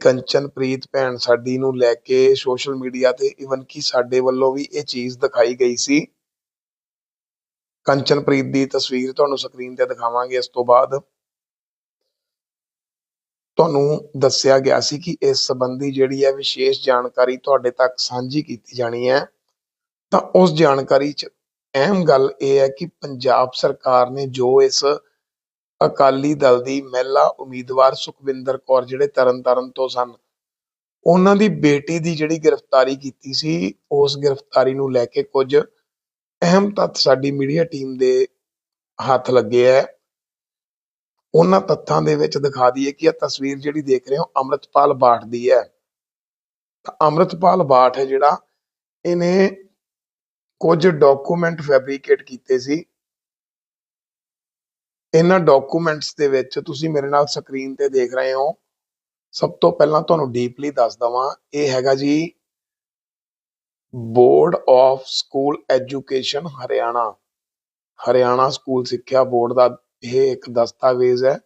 ਕੰਚਨਪ੍ਰੀਤ ਭੈਣ ਸਾਡੀ ਨੂੰ ਲੈ ਕੇ ਸੋਸ਼ਲ ਮੀਡੀਆ ਤੇ ਇਵਨ ਕਿ ਸਾਡੇ ਵੱਲੋਂ ਵੀ ਇਹ ਚੀਜ਼ ਦਿਖਾਈ ਗਈ ਸੀ। ਕੰਚਨਪ੍ਰੀਤ ਦੀ ਤਸਵੀਰ ਤੁਹਾਨੂੰ ਸਕਰੀਨ ਤੇ ਦਿਖਾਵਾਂਗੇ ਇਸ ਤੋਂ ਬਾਅਦ। ਤੁਹਾਨੂੰ ਦੱਸਿਆ ਗਿਆ ਸੀ ਕਿ ਇਸ ਸੰਬੰਧੀ ਜਿਹੜੀ ਹੈ ਵਿਸ਼ੇਸ਼ ਜਾਣਕਾਰੀ ਤੁਹਾਡੇ ਤੱਕ ਸਾਂਝੀ ਕੀਤੀ ਜਾਣੀ ਹੈ। ਤਾਂ ਉਸ ਜਾਣਕਾਰੀ 'ਚ ਅਹਿਮ ਗੱਲ ਇਹ ਹੈ ਕਿ ਪੰਜਾਬ ਸਰਕਾਰ ਨੇ ਜੋ ਇਸ ਅਕਾਲੀ ਦਲ ਦੀ ਮਹਿਲਾ ਉਮੀਦਵਾਰ ਸੁਖਵਿੰਦਰ ਕੌਰ ਜਿਹੜੇ ਤਰਨਤਾਰਨ ਤੋਂ ਸਨ, ਉਹਨਾਂ ਦੀ ਬੇਟੀ ਦੀ ਜਿਹੜੀ ਗ੍ਰਿਫਤਾਰੀ ਕੀਤੀ ਸੀ, ਉਸ ਗ੍ਰਿਫਤਾਰੀ ਨੂੰ ਲੈ ਕੇ ਕੁਝ ਅਹਿਮ ਤੱਥ ਸਾਡੀ ਮੀਡੀਆ ਟੀਮ ਦੇ ਹੱਥ ਲੱਗੇ ਹੈ। ਉਹਨਾਂ ਤੱਥਾਂ ਦੇ ਵਿੱਚ ਦਿਖਾ ਦਈਏ ਕਿ ਇਹ ਤਸਵੀਰ ਜਿਹੜੀ ਦੇਖ ਰਹੇ ਹੋ, ਅੰਮ੍ਰਿਤਪਾਲ ਬਾਠ ਦੀ ਹੈ। ਤਾਂ ਅੰਮ੍ਰਿਤਪਾਲ ਬਾਠ ਹੈ ਜਿਹੜਾ, ਇਹਨੇ ਕੁਝ ਡਾਕੂਮੈਂਟ ਫੈਬਰੀਕੇਟ ਕੀਤੇ ਸੀ। ਇਹਨਾਂ ਡਾਕੂਮੈਂਟਸ ਦੇ ਵਿੱਚ ਤੁਸੀਂ ਮੇਰੇ ਨਾਲ ਸਕਰੀਨ ਤੇ ਦੇਖ ਰਹੇ ਹੋ। ਸਭ ਤੋਂ ਪਹਿਲਾਂ ਤੁਹਾਨੂੰ ਡੀਪਲੀ ਦੱਸ ਦਵਾਂ, ਇਹ ਹੈਗਾ ਜੀ board of school education Haryana. Haryana school ਸਿੱਖਿਆ ਬੋਰਡ ਦਾ ਇਹ ਇੱਕ ਦਸਤਾਵੇਜ਼ ਹੈ।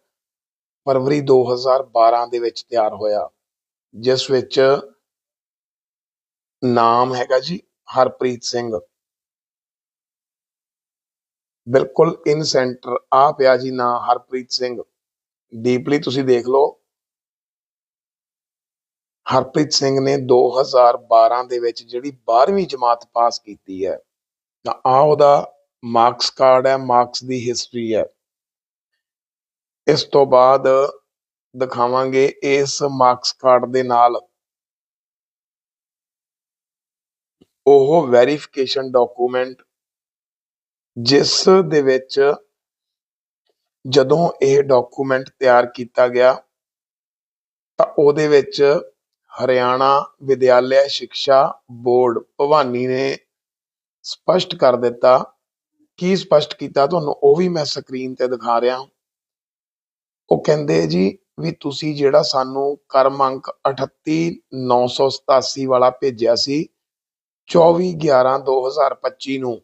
ਫਰਵਰੀ 2012 ਦੇ ਵਿੱਚ ਤਿਆਰ ਹੋਇਆ। ਜਿਸ ਵਿੱਚ ਨਾਮ ਹੈਗਾ ਜੀ ਹਰਪ੍ਰੀਤ ਸਿੰਘ। ਬਿਲਕੁਲ ਇਨ ਸੈਂਟਰ ਆ ਪਿਆ ਜੀ ਨਾ ਹਰਪ੍ਰੀਤ ਸਿੰਘ। ਡੀਪਲੀ ਤੁਸੀਂ ਦੇਖ ਲਓ। ਹਰਪ੍ਰੀਤ ਸਿੰਘ ਨੇ 2012 ਦੇ ਵਿੱਚ ਜਿਹੜੀ 12ਵੀਂ ਜਮਾਤ ਪਾਸ ਕੀਤੀ ਹੈ, ਤਾਂ ਆ ਉਹਦਾ ਮਾਰਕਸ ਕਾਰਡ ਹੈ ਮਾਰਕਸ ਦੀ ਹਿਸਟਰੀ ਹੈ। ਇਸ ਤੋਂ ਬਾਅਦ ਦਿਖਾਵਾਂਗੇ ਇਸ ਮਾਰਕਸ ਕਾਰਡ ਦੇ ਨਾਲ ਉਹ ਵੈਰੀਫਿਕੇਸ਼ਨ ਡਾਕੂਮੈਂਟ ਜਿਸ ਦੇ ਵਿੱਚ ਜਦੋਂ ਇਹ ਡਾਕੂਮੈਂਟ ਤਿਆਰ ਕੀਤਾ ਗਿਆ, ਤਾਂ ਉਹਦੇ ਵਿੱਚ ਹਰਿਆਣਾ ਵਿਦਿਆਲਿਆ ਸਿੱਖਿਆ ਬੋਰਡ ਭਵਾਨੀ ਨੇ ਸਪਸ਼ਟ ਕਰ ਦਿੱਤਾ। ਕੀ ਸਪਸ਼ਟ ਕੀਤਾ? ਤੁਹਾਨੂੰ ਉਹ ਵੀ ਮੈਂ ਸਕਰੀਨ ਤੇ ਦਿਖਾ ਰਿਹਾ ਉਹ ਕਹਿੰਦੇ ਜੀ ਵੀ ਤੁਸੀਂ ਜਿਹੜਾ ਸਾਨੂੰ ਕਰਮ ਅੰਕ 38987 ਵਾਲਾ ਭੇਜਿਆ ਸੀ 24 11 2025 ਨੂੰ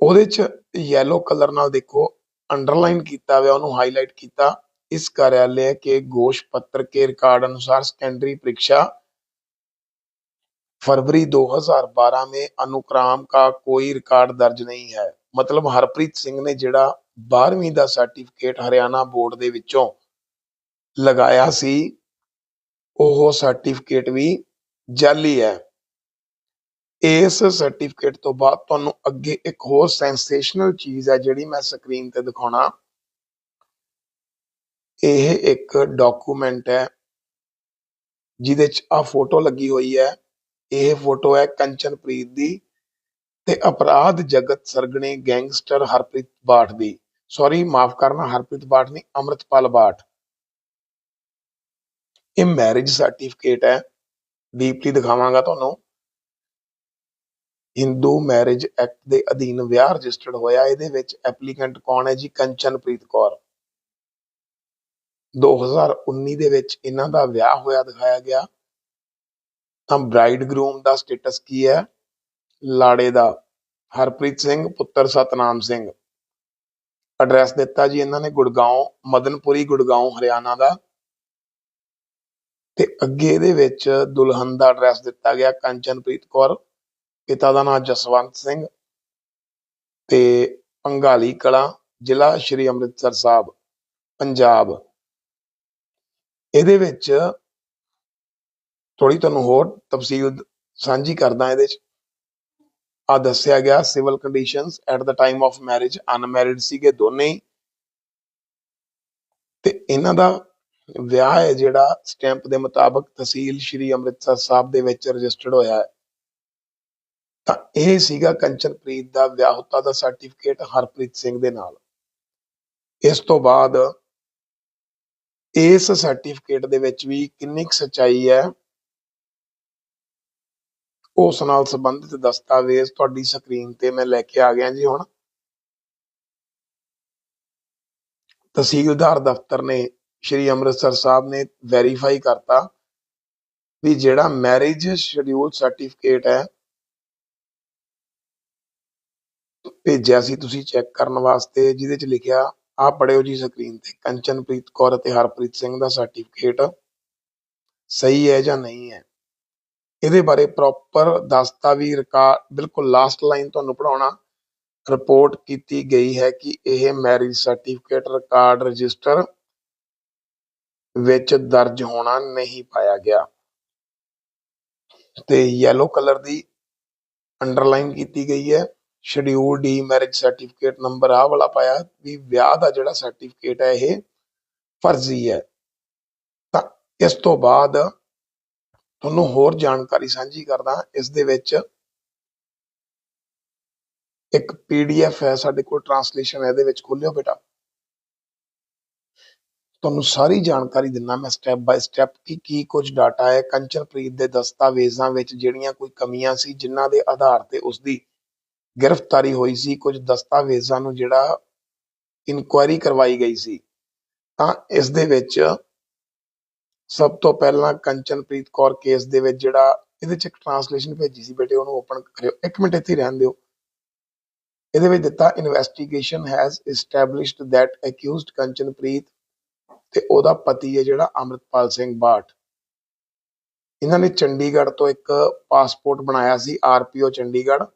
ਉਹਦੇ ਚ ਯੈਲੋ ਕਲਰ ਨਾਲ ਦੇਖੋ ਅੰਡਰਲਾਈਨ ਕੀਤਾ ਹੋਇਆ, ਉਹਨੂੰ ਹਾਈਲਾਈਟ ਕੀਤਾ। ਇਸ कार्यालय के घोष पत्र के रिकॉर्ड अनुसार सेकेंडरी परीक्षा फरवरी 2012 में अनुक्राम का कोई रिकॉर्ड दर्ज नहीं है ਮਤਲਬ ਹਰਪ੍ਰੀਤ ਸਿੰਘ ਨੇ ਜਿਹੜਾ 12ਵੀਂ ਦਾ ਸਰਟੀਫਿਕੇਟ ਹਰਿਆਣਾ ਬੋਰਡ ਦੇ ਵਿੱਚੋਂ ਲਗਾਇਆ ਸੀ, ਉਹ ਸਰਟੀਫਿਕੇਟ ਵੀ ਜਾਲੀ ਹੈ। ਇਸ ਸਰਟੀਫਿਕੇਟ ਤੋਂ ਬਾਅਦ ਤੁਹਾਨੂੰ ਅੱਗੇ ਇੱਕ ਹੋਰ ਸੈਂਸੇਸ਼ਨਲ ਚੀਜ਼ ਹੈ ਜਿਹੜੀ ਮੈਂ ਸਕਰੀਨ ਤੇ ਦਿਖਾਉਣਾ। ਇਹ ਇੱਕ ਡਾਕੂਮੈਂਟ ਹੈ, ਜਿਹਦੇ ਚ ਆ ਫੋਟੋ ਲੱਗੀ ਹੋਈ ਹੈ। ਇਹ ਫੋਟੋ ਹੈ ਕੰਚਨਪ੍ਰੀਤ ਦੀ ਤੇ ਅਪਰਾਧ ਜਗਤ ਸਰਗਣੇ ਗੈਂਗਸਟਰ ਹਰਪ੍ਰੀਤ ਬਾਠ ਦੀ। ਸੌਰੀ ਮਾਫ ਕਰਨਾ, ਹਰਪ੍ਰੀਤ ਬਾਠ ਨਹੀਂ, ਅਮਰਤਪਾਲ ਬਾਠ। ਇਹ ਮੈਰਿਜ ਸਰਟੀਫਿਕੇਟ ਹੈ। ਡੀਪਲੀ ਦਿਖਾਵਾਂਗਾ ਤੁਹਾਨੂੰ। ਹਿੰਦੂ ਮੈਰਿਜ ਐਕਟ ਦੇ ਅਧੀਨ ਵਿਆਹ ਰਜਿਸਟਰਡ ਹੋਇਆ, ਇਹਦੇ ਵਿੱਚ ਐਪਲੀਕੈਂਟ ਕੌਣ ਹੈ ਜੀ? ਕੰਚਨਪ੍ਰੀਤ ਕੌਰ। 2019 ਦੇ ਵਿੱਚ ਇਹਨਾਂ ਦਾ ਵਿਆਹ ਹੋਇਆ ਦਿਖਾਇਆ ਗਿਆ। ਤਾਂ ਬ੍ਰਾਈਡ ਗਰੂਮ ਦਾ ਸਟੇਟਸ ਕੀ ਹੈ? ਲਾੜੇ ਦਾ, ਹਰਪ੍ਰੀਤ ਸਿੰਘ, ਪੁੱਤਰ ਸਤਨਾਮ ਸਿੰਘ। ਐਡਰੈਸ ਦਿੱਤਾ ਜੀ ਇਹਨਾਂ ਨੇ ਗੁੜਗਾਉਂ ਮਦਨਪੁਰੀ ਗੁੜਗਾਉਂ ਹਰਿਆਣਾ ਦਾ। ਤੇ ਅੱਗੇ ਇਹਦੇ ਵਿੱਚ ਦੁਲਹਨ ਦਾ ਐਡਰੈਸ ਦਿੱਤਾ ਗਿਆ ਕੰਚਨਪ੍ਰੀਤ ਕੌਰ। ਪਿਤਾ ਦਾ ਨਾਮ ਜਸਵੰਤ ਸਿੰਘ ਤੇ ਪੰਗਾਲੀ ਕਲਾਂ, ਜ਼ਿਲ੍ਹਾ ਸ਼੍ਰੀ ਅੰਮ੍ਰਿਤਸਰ ਸਾਹਿਬ, ਪੰਜਾਬ। ਇਹਦੇ ਵਿੱਚ ਥੋੜੀ ਤੁਹਾਨੂੰ ਹੋਰ ਤਫਸੀਲ ਸਾਂਝੀ ਕਰਦਾ ਇਹਦੇ ਚ। ਆ ਦੱਸਿਆ ਗਿਆ civil conditions at the time of marriage unmarried ਸੀਗੇ ਦੋਨੇ ਹੀ। ਤੇ ਇਹਨਾਂ ਦਾ ਵਿਆਹ ਹੈ ਜਿਹੜਾ ਸਟੈਂਪ ਦੇ ਮੁਤਾਬਕ ਤਹਿਸੀਲ ਸ਼੍ਰੀ ਅੰਮ੍ਰਿਤਸਰ ਸਾਹਿਬ ਦੇ ਵਿੱਚ ਰਜਿਸਟਰਡ ਹੋਇਆ ਹੈ। ਤਾਂ ਇਹ ਸੀਗਾ ਕੰਚਨਪ੍ਰੀਤ ਦਾ ਵਿਆਹੁਤਾ ਦਾ ਸਰਟੀਫਿਕੇਟ ਹਰਪ੍ਰੀਤ ਸਿੰਘ ਦੇ ਨਾਲ। ਇਸ ਤੋਂ ਬਾਅਦ ਇਸ ਸਰਟੀਫਿਕੇਟ ਦੇ ਵਿੱਚ ਵੀ ਕਿੰਨੀ ਕੁ ਸੱਚਾਈ ਹੈ, ਉਸ ਨਾਲ ਸੰਬੰਧਿਤ ਦਸਤਾਵੇਜ਼ ਤੁਹਾਡੀ ਸਕਰੀਨ ਤੇ ਮੈਂ ਲੈ ਕੇ ਆ ਗਿਆ ਜੀ ਹੁਣ। ਤਹਿਸੀਲਦਾਰ ਦਫ਼ਤਰ ਨੇ, ਸ਼੍ਰੀ ਅੰਮ੍ਰਿਤਸਰ ਸਾਹਿਬ ਨੇ ਵੈਰੀਫਾਈ ਕਰਤਾ ਵੀ ਜਿਹੜਾ ਮੈਰਿਜ ਸ਼ਡਿਊਲ ਸਰਟੀਫਿਕੇਟ ਹੈ ਭੇਜਿਆ ਸੀ, ਤੁਸੀਂ ਚੈੱਕ ਕਰਨ ਵਾਸਤੇ, ਜਿਹਦੇ ਚ ਲਿਖਿਆ ਆ ਪੜਿਓ ਜੀ ਸਕਰੀਨ ਤੇ, ਕੰਚਨਪ੍ਰੀਤ ਕੌਰ ਅਤੇ ਹਰਪ੍ਰੀਤ ਸਿੰਘ ਦਾ ਸਰਟੀਫਿਕੇਟ ਸਹੀ ਹੈ ਜਾਂ ਨਹੀਂ ਹੈ? ਇਹਦੇ ਬਾਰੇ ਪ੍ਰੋਪਰ ਦਸਤਾਵੇਜ਼ ਰਿਕਾਰਡ ਬਿਲਕੁਲ ਲਾਸਟ ਲਾਈਨ ਤੁਹਾਨੂੰ ਪੜਾਉਣਾ ਰਿਪੋਰਟ ਕੀਤੀ ਗਈ ਹੈ ਕਿ ਇਹ ਮੈਰਿਜ ਸਰਟੀਫਿਕੇਟ ਰਿਕਾਰਡ ਰਜਿਸਟਰ ਵਿੱਚ ਦਰਜ ਹੋਣਾ ਨਹੀਂ ਪਾਇਆ ਗਿਆ। ਤੇ ਯੈਲੋ ਕਲਰ ਦੀ ਅੰਡਰਲਾਈਨ ਕੀਤੀ ਗਈ ਹੈ। Schedule D marriage certificate number ਆ ਵਾਲਾ ਪਾਇਆ ਵੀ ਵਿਆਹ ਦਾ ਜਿਹੜਾ ਸਰਟੀਫਿਕੇਟ ਹੈ ਇਹ ਫਰਜ਼ੀ ਹੈ। ਤਾਂ ਇਸ ਤੋਂ ਬਾਅਦ ਤੁਹਾਨੂੰ ਹੋਰ ਜਾਣਕਾਰੀ ਸਾਂਝੀ ਕਰਦਾ ਇਸ ਦੇ ਵਿੱਚ ਇੱਕ ਪੀਡੀਐਫ ਹੈ ਸਾਡੇ ਕੋਲ ਟ੍ਰਾਂਸਲੇਸ਼ਨ ਹੈ, ਇਹਦੇ ਵਿੱਚ ਖੋਲਿਓ ਬੇਟਾ। ਤੁਹਾਨੂੰ ਸਾਰੀ ਜਾਣਕਾਰੀ ਦਿੰਨਾ ਮੈਂ ਸਟੈਪ ਬਾਈ ਸਟੈਪ ਕਿ ਕੀ ਕੁਝ ਡਾਟਾ ਹੈ। ਕੰਚਨਪ੍ਰੀਤ ਦੇ ਦਸਤਾਵੇਜ਼ਾਂ ਵਿੱਚ ਜਿਹੜੀਆਂ ਕੋਈ ਕਮੀਆਂ ਸੀ, ਜਿਨ੍ਹਾਂ ਦੇ ਆਧਾਰ ਤੇ ਉਸ ਦੀ ਗ੍ਰਿਫਤਾਰੀ ਹੋਈ ਸੀ, ਕੁਝ ਦਸਤਾਵੇਜ਼ਾਂ ਨੂੰ ਜਿਹੜਾ ਇਨਕੁਆਇਰੀ ਕਰਵਾਈ ਗਈ ਸੀ। ਤਾਂ ਇਸ ਦੇ ਵਿੱਚ ਸਭ ਤੋਂ ਪਹਿਲਾਂ ਕੰਚਨਪ੍ਰੀਤ ਕੌਰ ਕੇਸ ਦੇ ਵਿੱਚ ਜਿਹੜਾ ਇਹਦੇ ਚ ਇੱਕ ਟਰਾਂਸਲੇਸ਼ਨ ਭੇਜੀ ਸੀ, ਬੇਟੇ ਉਹਨੂੰ ਓਪਨ ਕਰਿਓ, ਇੱਕ ਮਿੰਟ ਇੱਥੇ ਰਹਿਣ ਦਿਓ। ਇਹਦੇ ਵਿੱਚ ਦਿੱਤਾ investigation has established that accused Kanchanpreet ਤੇ ਉਹਦਾ ਪਤੀ ਹੈ ਜਿਹੜਾ ਅਮਰਿਤਪਾਲ ਸਿੰਘ ਬਾਠ। ਇਹਨਾਂ ਨੇ ਚੰਡੀਗੜ੍ਹ ਤੋਂ ਇੱਕ ਪਾਸਪੋਰਟ ਬਣਾਇਆ ਸੀ ਆਰਪੀਓ ਚੰਡੀਗੜ੍ਹ।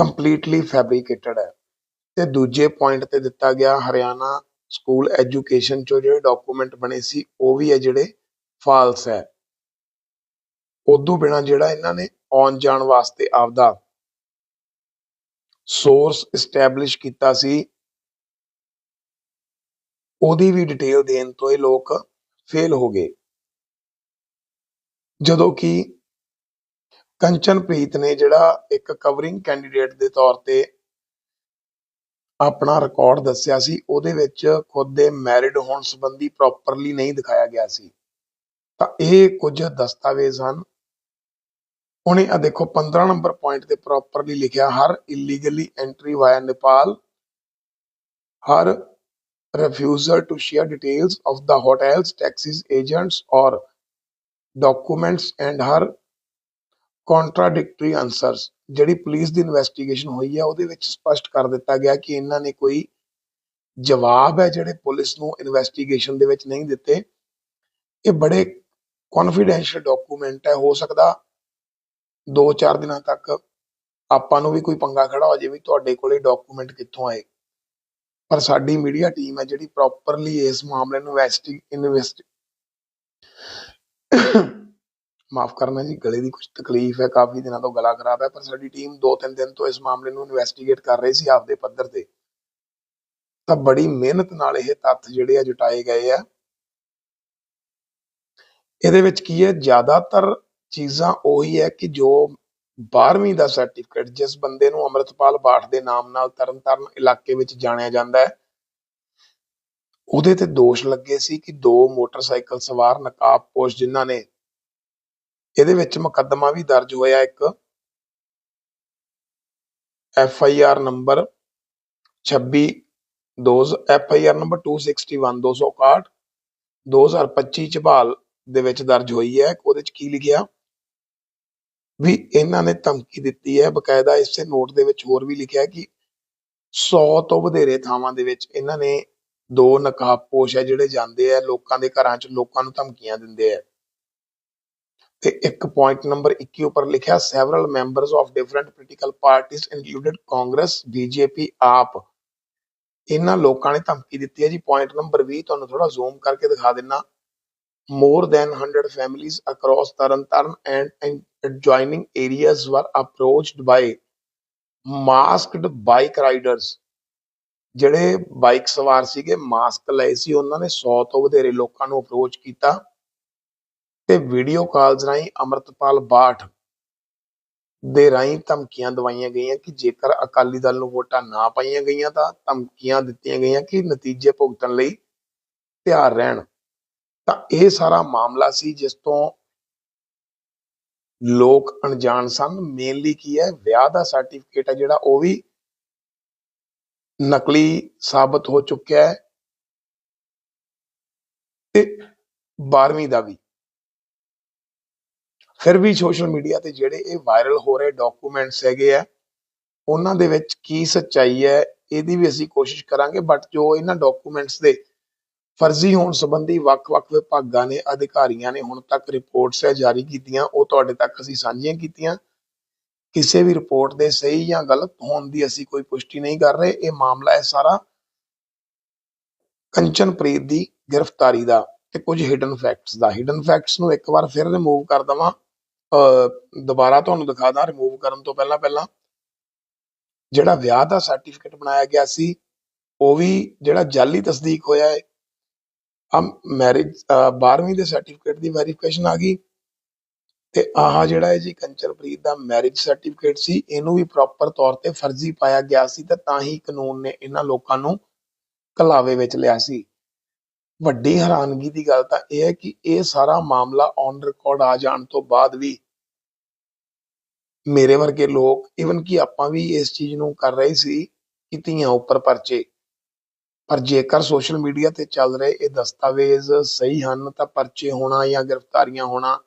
ਕੰਪਲੀਟਲੀ ਫੈਬਰੀਕੇਟਡ ਹੈ। ਤੇ ਦੂਜੇ ਪੁਆਇੰਟ ਤੇ ਦਿੱਤਾ ਗਿਆ ਹਰਿਆਣਾ ਸਕੂਲ ਐਜੂਕੇਸ਼ਨ ਚੋਂ ਜਿਹੜੇ ਡਾਕੂਮੈਂਟ ਬਣੇ ਸੀ, ਉਹ ਵੀ ਹੈ ਜਿਹੜੇ ਫਾਲਸ ਹੈ। ਉਦੋਂ ਬਿਨਾ ਜਿਹੜਾ ਇਹਨਾਂ ਨੇ ਆਉਣ ਜਾਣ ਵਾਸਤੇ ਆਪਦਾ ਸੋਰਸ ਐਸਟੈਬਲਿਸ਼ ਕੀਤਾ ਸੀ, ਉਹਦੀ ਵੀ ਡਿਟੇਲ ਦੇਣ ਤੋਂ ਇਹ ਲੋਕ ਫੇਲ ਹੋ ਗਏ। ਜਦੋਂ ਕਿ ਕੰਚਨਪ੍ਰੀਤ ਨੇ ਜਿਹੜਾ ਇੱਕ ਕਵਰਿੰਗ ਕੈਂਡੀਡੇਟ ਦੇ ਤੌਰ ਤੇ ਆਪਣਾ ਰਿਕਾਰਡ ਦੱਸਿਆ ਸੀ, ਉਹਦੇ ਵਿੱਚ ਖੁਦ ਦੇ ਮੈਰਿਡ ਹੋਣ ਸੰਬੰਧੀ ਪ੍ਰੋਪਰਲੀ ਨਹੀਂ ਦਿਖਾਇਆ ਗਿਆ ਸੀ। ਤਾਂ ਇਹ ਕੁਝ ਦਸਤਾਵੇਜ਼ ਹਨ। ਉਹਨੇ ਆ ਦੇਖੋ 15 ਨੰਬਰ ਪੁਆਇੰਟ ਤੇ ਪ੍ਰੋਪਰਲੀ ਲਿਖਿਆ, her illegally entry via Nepal her refusal to share details of the hotel's, taxis, agents or documents and her contradictory answers, ਜਿਹੜੀ ਪੁਲਿਸ ਦੀ ਇਨਵੈਸਟੀਗੇਸ਼ਨ ਹੋਈ ਹੈ ਉਹਦੇ ਵਿੱਚ ਸਪਸ਼ਟ ਕਰ ਦਿੱਤਾ ਗਿਆ ਕਿ ਇਹਨਾਂ ਨੇ ਕੋਈ ਜਵਾਬ ਹੈ ਜਿਹੜੇ ਪੁਲਿਸ ਨੂੰ ਇਨਵੈਸਟੀਗੇਸ਼ਨ ਦੇ ਵਿੱਚ ਨਹੀਂ ਦਿੱਤੇ। ਇਹ ਬੜੇ ਕੌਨਫੀਡੈਂਸ਼ੀਅਲ ਡਾਕੂਮੈਂਟ ਹੈ, ਹੋ ਸਕਦਾ 2-4 ਦਿਨਾਂ ਤੱਕ ਆਪਾਂ ਨੂੰ ਵੀ ਕੋਈ ਪੰਗਾ ਖੜਾ ਹੋ ਜਾਵੇ ਵੀ ਤੁਹਾਡੇ ਕੋਲੇ ਡਾਕੂਮੈਂਟ ਕਿੱਥੋਂ ਆਏ। ਪਰ ਸਾਡੀ ਮੀਡੀਆ ਟੀਮ ਹੈ ਜਿਹੜੀ ਪ੍ਰੋਪਰਲੀ ਇਸ ਮਾਮਲੇ ਨੂੰ ਇਨਵੈਸਟੀ ਇਨਵੈਸਟ ਮਾਫ ਕਰਨਾ ਜੀ, ਗਲੇ ਦੀ ਕੁਝ ਤਕਲੀਫ ਹੈ, ਕਾਫੀ ਦਿਨਾਂ ਤੋਂ ਗਲਾ ਖਰਾਬ ਹੈ, ਪਰ ਸਾਡੀ ਟੀਮ 2-3 ਦਿਨ ਤੋਂ ਇਸ ਮਾਮਲੇ ਨੂੰ ਇਨਵੈਸਟੀਗੇਟ ਕਰ ਰਹੀ ਸੀ ਆਪਦੇ ਪੱਧਰ ਤੇ। ਤਾਂ ਬੜੀ ਮਿਹਨਤ ਨਾਲ ਇਹ ਤੱਥ ਜਿਹੜੇ ਆ ਜੁਟਾਏ ਗਏ ਆ। ਇਹਦੇ ਵਿੱਚ ਕੀ ਹੈ, ਜ਼ਿਆਦਾਤਰ ਚੀਜ਼ਾਂ ਉਹੀ ਹੈ ਕਿ ਜੋ 12ਵੀਂ ਦਾ ਸਰਟੀਫਿਕੇਟ ਜਿਸ ਬੰਦੇ ਨੂੰ ਅਮਰਤਪਾਲ ਬਾਠ ਦੇ ਨਾਮ ਨਾਲ ਤਰਨਤਾਰਨ ਇਲਾਕੇ ਵਿੱਚ ਜਾਣਿਆ ਜਾਂਦਾ ਹੈ, ਉਹਦੇ ਤੇ ਦੋਸ਼ ਲੱਗੇ ਸੀ ਕਿ ਦੋ ਮੋਟਰਸਾਈਕਲ ਸਵਾਰ ਨਕਾਬਪੋਸ਼ ਜਿਨ੍ਹਾਂ ਨੇ ਇਹਦੇ ਵਿੱਚ ਮੁਕੱਦਮਾ ਵੀ ਦਰਜ ਹੋਇਆ ਇੱਕ। F I R number 26 2 F I R number 261 261 2025 ਚ ਬਹਾਲ ਦੇ ਵਿੱਚ ਦਰਜ ਹੋਈ ਹੈ। ਉਹਦੇ ਚ ਕੀ ਲਿਖਿਆ? ਵੀ ਇਹਨਾਂ ਨੇ ਧਮਕੀ ਦਿੱਤੀ ਹੈ। ਬਕਾਇਦਾ ਇਸੇ ਨੋਟ ਦੇ ਵਿੱਚ ਹੋਰ ਵੀ ਲਿਖਿਆ ਕਿ 100 ਤੋਂ ਵਧੇਰੇ ਥਾਵਾਂ ਦੇ ਵਿੱਚ ਇਹਨਾਂ ਨੇ ਦੋ ਨਕਾਬਪੋਸ਼ ਹੈ ਜਿਹੜੇ ਜਾਂਦੇ ਆ, ਲੋਕਾਂ ਦੇ ਘਰਾਂ 'ਚ ਲੋਕਾਂ ਨੂੰ ਧਮਕੀਆਂ ਦਿੰਦੇ ਆ। ਤੇ ਇੱਕ ਪੁਆਇੰਟ ਨੰਬਰ 21 ਉੱਪਰ ਲਿਖਿਆ several members of different political ਪਾਰਟੀਆਂ ਇਨਕਲੂਡਡ ਕਾਂਗਰਸ ਬੀਜੇਪੀ ਆਪ। ਇਹਨਾਂ ਲੋਕਾਂ ਨੇ ਧਮਕੀ ਦਿੱਤੀ ਹੈ ਜੀ। ਪੁਆਇੰਟ ਨੰਬਰ 20 ਤੁਹਾਨੂੰ ਥੋੜਾ ਜ਼ੂਮ ਕਰਕੇ ਦਿਖਾ ਦਿੰਨਾ। More than 100 families across Tarantaran and, and adjoining areas were approached by masked bike riders ਜਿਹੜੇ ਬਾਈਕ ਸਵਾਰ ਸੀਗੇ ਮਾਸਕ ਲਏ ਸੀ। ਉਹਨਾਂ ਨੇ 100 ਤੋਂ ਵਧੇਰੇ ਲੋਕਾਂ ਨੂੰ ਅਪਰੋਚ ਕੀਤਾ। ਤੇ ਵੀਡੀਓ ਕਾਲਸ ਰਾਹੀਂ ਅਮਰਤਪਾਲ ਬਾਠ ਦੇ ਰਾਹੀਂ ਧਮਕੀਆਂ ਦਵਾਈਆਂ ਗਈਆਂ ਕਿ ਜੇਕਰ ਅਕਾਲੀ ਦਲ ਨੂੰ ਵੋਟਾਂ ਨਾ ਪਾਈਆਂ ਗਈਆਂ ਤਾਂ ਧਮਕੀਆਂ ਦਿੱਤੀਆਂ ਗਈਆਂ ਕਿ ਨਤੀਜੇ ਭੁਗਤਣ ਲਈ ਤਿਆਰ ਰਹਿਣ। ਤਾਂ ਇਹ ਸਾਰਾ ਮਾਮਲਾ ਸੀ ਜਿਸ ਤੋਂ ਲੋਕ ਅਣਜਾਣ ਸਨ। ਮੇਨਲੀ ਕੀ ਹੈ, ਵਿਆਹ ਦਾ ਸਰਟੀਫਿਕੇਟ ਹੈ ਜਿਹੜਾ, ਉਹ ਵੀ ਨਕਲੀ ਸਾਬਤ ਹੋ ਚੁੱਕਿਆ ਹੈ ਤੇ 12ਵੀਂ ਦਾ ਵੀ। ਫਿਰ ਵੀ ਸੋਸ਼ਲ ਮੀਡੀਆ ਤੇ ਜਿਹੜੇ ਇਹ ਵਾਇਰਲ ਹੋ ਰਹੇ ਡਾਕੂਮੈਂਟਸ ਹੈਗੇ ਆ, ਉਹਨਾਂ ਦੇ ਵਿੱਚ ਕੀ ਸੱਚਾਈ ਹੈ, ਇਹਦੀ ਵੀ ਅਸੀਂ ਕੋਸ਼ਿਸ਼ ਕਰਾਂਗੇ ਬਟ ਜੋ ਇਹਨਾਂ ਡਾਕੂਮੈਂਟਸ ਦੇ ਫਰਜ਼ੀ ਹੋਣ ਸੰਬੰਧੀ ਵੱਖ-ਵੱਖ ਵਿਭਾਗਾਂ ਨੇ, ਅਧਿਕਾਰੀਆਂ ਨੇ ਹੁਣ ਤੱਕ ਰਿਪੋਰਟਸ ਹੈ ਜਾਰੀ ਕੀਤੀਆਂ, ਉਹ ਤੁਹਾਡੇ ਤੱਕ ਅਸੀਂ ਸਾਂਝੀਆਂ ਕੀਤੀਆਂ। ਕਿਸੇ ਵੀ ਰਿਪੋਰਟ ਦੇ ਸਹੀ ਜਾਂ ਗਲਤ ਹੋਣ ਦੀ ਅਸੀਂ ਕੋਈ ਪੁਸ਼ਟੀ ਨਹੀਂ ਕਰ ਰਹੇ, ਇਹ ਮਾਮਲਾ ਹੈ ਸਾਰਾ ਕੰਚਨਪ੍ਰੀਤ ਦੀ ਗ੍ਰਿਫਤਾਰੀ ਦਾ ਤੇ ਕੁਝ ਹਿਡਨ ਫੈਕਟਸ ਦਾ। ਹਿਡਨ ਫੈਕਟਸ ਨੂੰ ਇੱਕ ਵਾਰ ਫਿਰ ਰਿਮੂਵ ਕਰ ਦਵਾਂ। ਦੁਬਾਰਾ ਤੁਹਾਨੂੰ ਦਿਖਾ ਦਾਂ ਰਿਮੂਵ ਕਰਨ ਤੋਂ ਪਹਿਲਾਂ ਪਹਿਲਾਂ। ਜਿਹੜਾ ਵਿਆਹ ਦਾ ਸਰਟੀਫਿਕੇਟ ਬਣਾਇਆ ਗਿਆ ਸੀ, ਉਹ ਵੀ ਜਿਹੜਾ ਜਾਲੀ ਤਸਦੀਕ ਹੋਇਆ ਹੈ। ਆ ਮੈਰਿਜ 12ਵੀਂ ਦੇ ਸਰਟੀਫਿਕੇਟ ਦੀ ਵੈਰੀਫਿਕੇਸ਼ਨ ਆ ਗਈ ਤੇ ਆਹ ਜਿਹੜਾ ਹੈ ਜੀ ਕੰਚਨਪ੍ਰੀਤ ਦਾ ਮੈਰਿਜ ਸਰਟੀਫਿਕੇਟ ਸੀ, ਇਹਨੂੰ ਵੀ ਪ੍ਰੋਪਰ ਤੌਰ ਤੇ ਫਰਜ਼ੀ ਪਾਇਆ ਗਿਆ ਸੀ ਤੇ ਤਾਂ ਹੀ ਕਾਨੂੰਨ ਨੇ ਇਹਨਾਂ ਲੋਕਾਂ ਨੂੰ ਕਲਾਵੇ ਵਿੱਚ ਲਿਆ ਸੀ। ਵੱਡੀ ਹੈਰਾਨਗੀ ਦੀ ਗੱਲ ਤਾਂ ਇਹ ਹੈ ਕਿ ਇਹ ਸਾਰਾ ਮਾਮਲਾ ਔਨ ਰਿਕਾਰਡ ਆ ਜਾਣ ਤੋਂ ਬਾਅਦ ਵੀ ਮੇਰੇ ਵਰਗੇ ਲੋਕ ਇਵਨ ਕਿ ਆਪਾਂ ਵੀ ਇਸ ਚੀਜ਼ ਨੂੰ ਕਰ ਰਹੇ ਸੀ ਕਿ ਧੀਆਂ ਉੱਪਰ ਪਰਚੇ। ਪਰ ਜੇਕਰ ਸੋਸ਼ਲ ਮੀਡੀਆ ਤੇ ਚੱਲ ਰਹੇ ਇਹ ਦਸਤਾਵੇਜ਼ ਸਹੀ ਹਨ, ਤਾਂ ਪਰਚੇ ਹੋਣਾ ਜਾਂ ਗ੍ਰਿਫਤਾਰੀਆਂ ਹੋਣਾ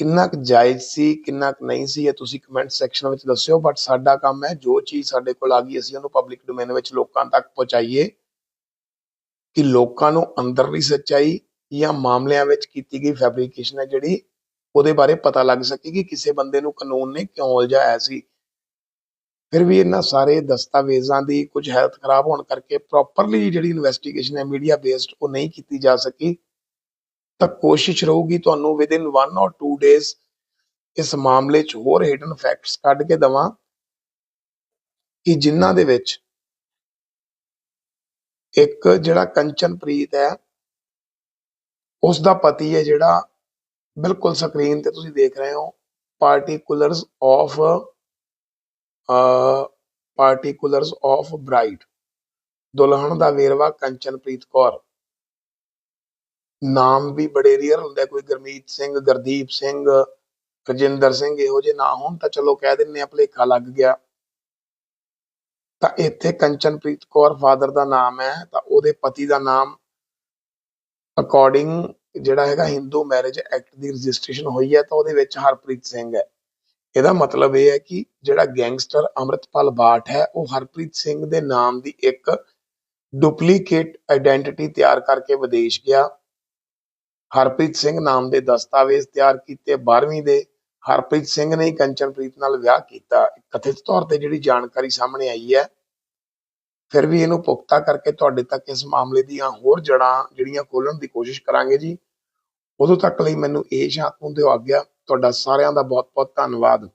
ਕਿੰਨਾ ਕੁ ਜਾਇਜ਼ ਸੀ, ਕਿੰਨਾ ਕੁ ਨਹੀਂ ਸੀ, ਇਹ ਤੁਸੀਂ ਕਮੈਂਟ ਸੈਕਸ਼ਨ ਵਿੱਚ ਦੱਸਿਓ। ਬਟ ਸਾਡਾ ਕੰਮ ਹੈ ਜੋ ਚੀਜ਼ ਸਾਡੇ ਕੋਲ ਆ ਗਈ, ਅਸੀਂ ਉਹਨੂੰ ਪਬਲਿਕ ਡੋਮੇਨ ਵਿੱਚ ਲੋਕਾਂ ਤੱਕ ਪਹੁੰਚਾਈਏ। ਕਿ ਲੋਕਾਂ ਨੂੰ ਅੰਦਰਲੀ ਸੱਚਾਈ ਜਾਂ ਮਾਮਲਿਆਂ ਵਿੱਚ ਕੀਤੀ ਗਈ ਫੈਬਰੀਕੇਸ਼ਨ ਹੈ ਜਿਹੜੀ, ਉਹਦੇ ਬਾਰੇ ਪਤਾ ਲੱਗ ਸਕੇ ਕਿ ਕਿਸੇ ਬੰਦੇ ਨੂੰ ਕਾਨੂੰਨ ਨੇ ਕਿਉਂ ਉਲਝਾਇਆ ਸੀ। ਫਿਰ ਵੀ ਇਹਨਾਂ ਸਾਰੇ ਦਸਤਾਵੇਜ਼ਾਂ ਦੀ ਕੁਝ ਹੈਲਥ ਖਰਾਬ ਹੋਣ ਕਰਕੇ ਪ੍ਰੋਪਰਲੀ ਜਿਹੜੀ ਇਨਵੈਸਟੀਗੇਸ਼ਨ ਹੈ ਮੀਡੀਆ ਬੇਸਡ ਉਹ ਨਹੀਂ ਕੀਤੀ ਜਾ ਸਕੀ। ਤਾਂ ਕੋਸ਼ਿਸ਼ ਰਹੂਗੀ ਤੁਹਾਨੂੰ ਵਿਦ ਇਨ 1 অর 2 ਡੇਜ਼ ਇਸ ਮਾਮਲੇ 'ਚ ਹੋਰ ਹਿਡਨ ਫੈਕਟਸ ਕੱਢ ਕੇ ਦਵਾਂ ਕਿ ਜਿਨ੍ਹਾਂ ਦੇ ਵਿੱਚ ਇੱਕ ਜਿਹੜਾ ਕੰਚਨਪ੍ਰੀਤ ਹੈ ਉਸ ਦਾ ਪਤੀ ਹੈ ਜਿਹੜਾ ਬਿਲਕੁਲ ਸਕਰੀਨ ਤੇ ਤੁਸੀਂ ਦੇਖ ਰਹੇ ਹੋ particulars of particulars of bride ਦੁਲਹਨ ਦਾ ਵੇਰਵਾ ਕੰਚਨਪ੍ਰੀਤ ਕੌਰ। ਨਾਮ ਵੀ ਬੜੇ ਰੀਅਰ ਹੁੰਦੇ ਕੋਈ ਗੁਰਮੀਤ ਸਿੰਘ, ਗੁਰਦੀਪ ਸਿੰਘ, ਰਜਿੰਦਰ ਸਿੰਘ ਇਹੋ ਜਿਹੇ ਨਾ ਹੋਣ ਤਾਂ ਚਲੋ ਕਹਿ ਦਿੰਨੇ ਆ, ਭਲੇਖਾ ਲੱਗ ਗਿਆ। ਤਾਂ ਇੱਥੇ ਕੰਚਨਪ੍ਰੀਤ ਕੌਰ ਫਾਦਰ ਦਾ ਨਾਮ ਹੈ, ਤਾਂ ਉਹਦੇ ਪਤੀ ਦਾ ਨਾਮ ਅਕੋਰਡਿੰਗ ਜਿਹੜਾ ਹੈਗਾ ਹਿੰਦੂ ਮੈਰਿਜ ਐਕਟ ਦੀ ਰਜਿਸਟ੍ਰੇਸ਼ਨ ਹੋਈ ਹੈ, ਤਾਂ ਉਹਦੇ ਵਿੱਚ ਹਰਪ੍ਰੀਤ ਸਿੰਘ ਹੈ। ਇਹਦਾ ਮਤਲਬ ਇਹ ਹੈ ਕਿ ਜਿਹੜਾ ਗੈਂਗਸਟਰ ਅਮਰਿਤਪਾਲ ਬਾਠ ਹੈ, ਉਹ ਹਰਪ੍ਰੀਤ ਸਿੰਘ ਦੇ ਨਾਮ ਦੀ ਇੱਕ ਡੁਪਲੀਕੇਟ ਆਇਡੈਂਟੀਟੀ ਤਿਆਰ ਕਰਕੇ ਵਿਦੇਸ਼ ਗਿਆ। ਹਰਪ੍ਰੀਤ ਸਿੰਘ ਨਾਮ ਦੇ ਦਸਤਾਵੇਜ਼ ਤਿਆਰ ਕੀਤੇ 12ਵੀਂ ਦੇ। ਹਰਪ੍ਰੀਤ ਸਿੰਘ ਨੇ ਕੰਚਨਪ੍ਰੀਤ ਨਾਲ ਵਿਆਹ ਕੀਤਾ। ਕਥਿਤ ਤੌਰ ਤੇ ਜਿਹੜੀ ਜਾਣਕਾਰੀ ਸਾਹਮਣੇ ਆਈ ਹੈ, ਫਿਰ ਵੀ ਇਹਨੂੰ ਪੁਖਤਾ ਕਰਕੇ ਤੁਹਾਡੇ ਤੱਕ ਇਸ ਮਾਮਲੇ ਦੀਆਂ ਹੋਰ ਜੜਾਂ ਜਿਹੜੀਆਂ ਖੋਲਣ ਦੀ ਕੋਸ਼ਿਸ਼ ਕਰਾਂਗੇ ਜੀ, ਉਦੋਂ ਤੱਕ ਲਈ ਮੈਨੂੰ ਇਹ ਸ਼ਾਂਤ ਨੂੰ ਦਿਓ ਆਗਿਆ, ਤੁਹਾਡਾ ਸਾਰਿਆਂ ਦਾ ਬਹੁਤ ਬਹੁਤ ਧੰਨਵਾਦ।